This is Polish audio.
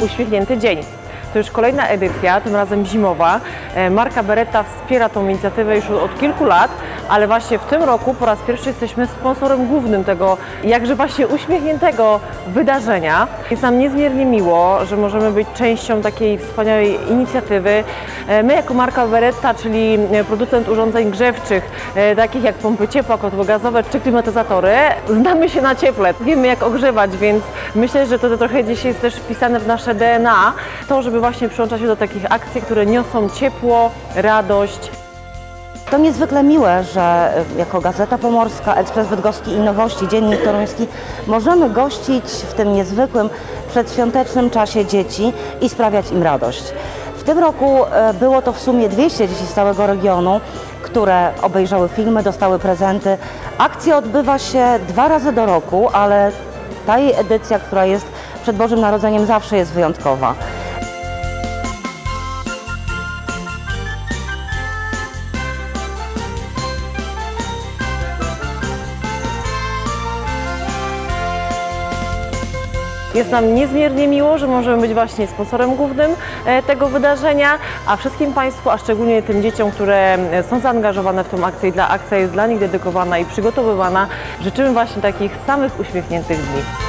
Uśmiechnięty Dzień. To już kolejna edycja, tym razem zimowa. E, Marka Beretta wspiera tą inicjatywę już od kilku lat, ale właśnie w tym roku po raz pierwszy jesteśmy sponsorem głównym tego jakże właśnie uśmiechniętego wydarzenia. Jest nam niezmiernie miło, że możemy być częścią takiej wspaniałej inicjatywy. E, My jako marka Beretta, czyli e, producent urządzeń grzewczych, e, takich jak pompy ciepła, kotły gazowe czy klimatyzatory, znamy się na cieple, wiemy jak ogrzewać, więc myślę, że to trochę dzisiaj jest też wpisane w nasze DNA, to żeby właśnie przyłączać się do takich akcji, które niosą ciepło, radość, To niezwykle miłe, że y, jako Gazeta Pomorska, Ekspres Bydgoski i Nowości, Dziennik Toruński możemy gościć w tym niezwykłym przedświątecznym czasie dzieci i sprawiać im radość. W tym roku e, było to w sumie 200 dzieci z całego regionu, które obejrzały filmy, dostały prezenty. Akcja odbywa się dwa razy do roku, ale ta jej edycja, która jest przed Bożym Narodzeniem zawsze jest wyjątkowa. Jest nam niezmiernie miło, że możemy być właśnie sponsorem głównym e, tego wydarzenia, a wszystkim Państwu, a szczególnie tym dzieciom, które e, są zaangażowane w tą akcję i dla akcja jest dla nich dedykowana i przygotowywana, życzymy właśnie takich samych uśmiechniętych dni.